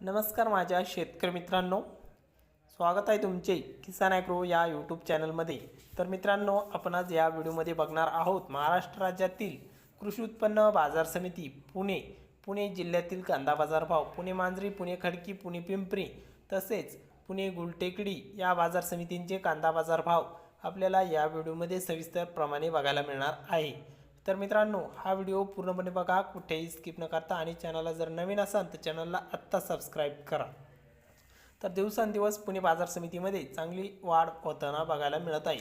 नमस्कार माझ्या शेतकरी मित्रांनो. स्वागत आहे तुमचे किसान ॲग्रो या यूट्यूब चॅनलमध्ये. तर मित्रांनो आपण आज या व्हिडिओमध्ये बघणार आहोत महाराष्ट्र राज्यातील कृषी उत्पन्न बाजार समिती पुणे पुणे जिल्ह्यातील कांदा बाजार भाव पुणे मांजरी पुणे खडकी पुणे पिंपरी तसेच पुणे गुलटेकडी या बाजार समितींचे कांदा बाजार भाव आपल्याला या व्हिडिओमध्ये सविस्तर प्रमाणे बघायला मिळणार आहे. तर मित्रांनो हा व्हिडिओ पूर्णपणे बघा कुठेही स्किप न करता आणि चॅनलला जर नवीन असाल तर चॅनलला आत्ता सबस्क्राईब करा. तर दिवसेंदिवस पुणे बाजार समितीमध्ये चांगली वाढ होताना बघायला मिळत आहे.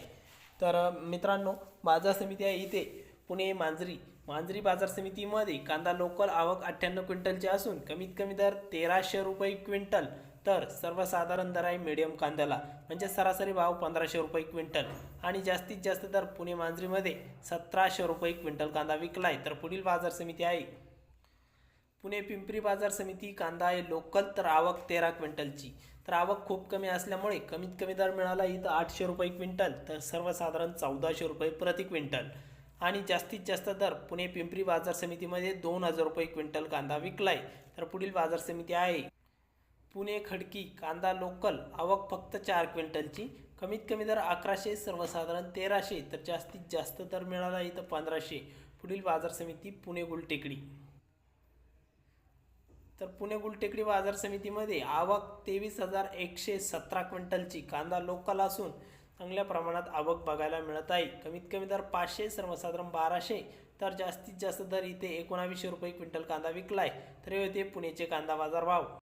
तर मित्रांनो बाजार समिती आहे इथे पुणे मांजरी. मांजरी बाजार समितीमध्ये कांदा लोकल आवक अठ्ठ्याण्णव क्विंटलची असून कमीत कमी दर तेराशे रुपये क्विंटल. तर सर्वसाधारण दर आहे मिडियम कांद्याला. म्हणजे सरासरी भाव पंधराशे रुपये क्विंटल. आणि जास्तीत जास्त दर पुणे मांजरीमध्ये सतराशे रुपये क्विंटल कांदा विकलाय. तर पुढील बाजार समिती आहे. पुणे पिंपरी बाजार समिती कांदा आहे लोकल तर आवक तेरा क्विंटलची. तर आवक खूप कमी असल्यामुळे कमीत कमी दर मिळाला इथं आठशे रुपये क्विंटल तर सर्वसाधारण चौदाशे रुपये प्रति क्विंटल. आणि जास्तीत जास्त दर पुणे पिंपरी बाजार समितीमध्ये दोन हजार रुपये क्विंटल कांदा विकलाय. तर पुढील बाजार समिती आहे. पुणे खडकी कांदा लोकल आवक फक्त चार क्विंटलची. कमीत कमी दर अकराशे सर्वसाधारण तेराशे तर जास्तीत जास्त दर मिळाला इथं पंधराशे. पुढील बाजार समिती पुणे गुलटेकडी तर पुणे गुलटेकडी बाजार समितीमध्ये आवक तेवीस हजार एकशे सतरा क्विंटलची कांदा लोकल असून चांगल्या प्रमाणात आवक बघायला मिळत आहे. कमीत कमी दर पाचशे सर्वसाधारण बाराशे तर जास्तीत जास्त दर इथे एकोणावीसशे रुपये क्विंटल कांदा विकलाय. तर हे होते पुणेचे कांदा बाजार भाव.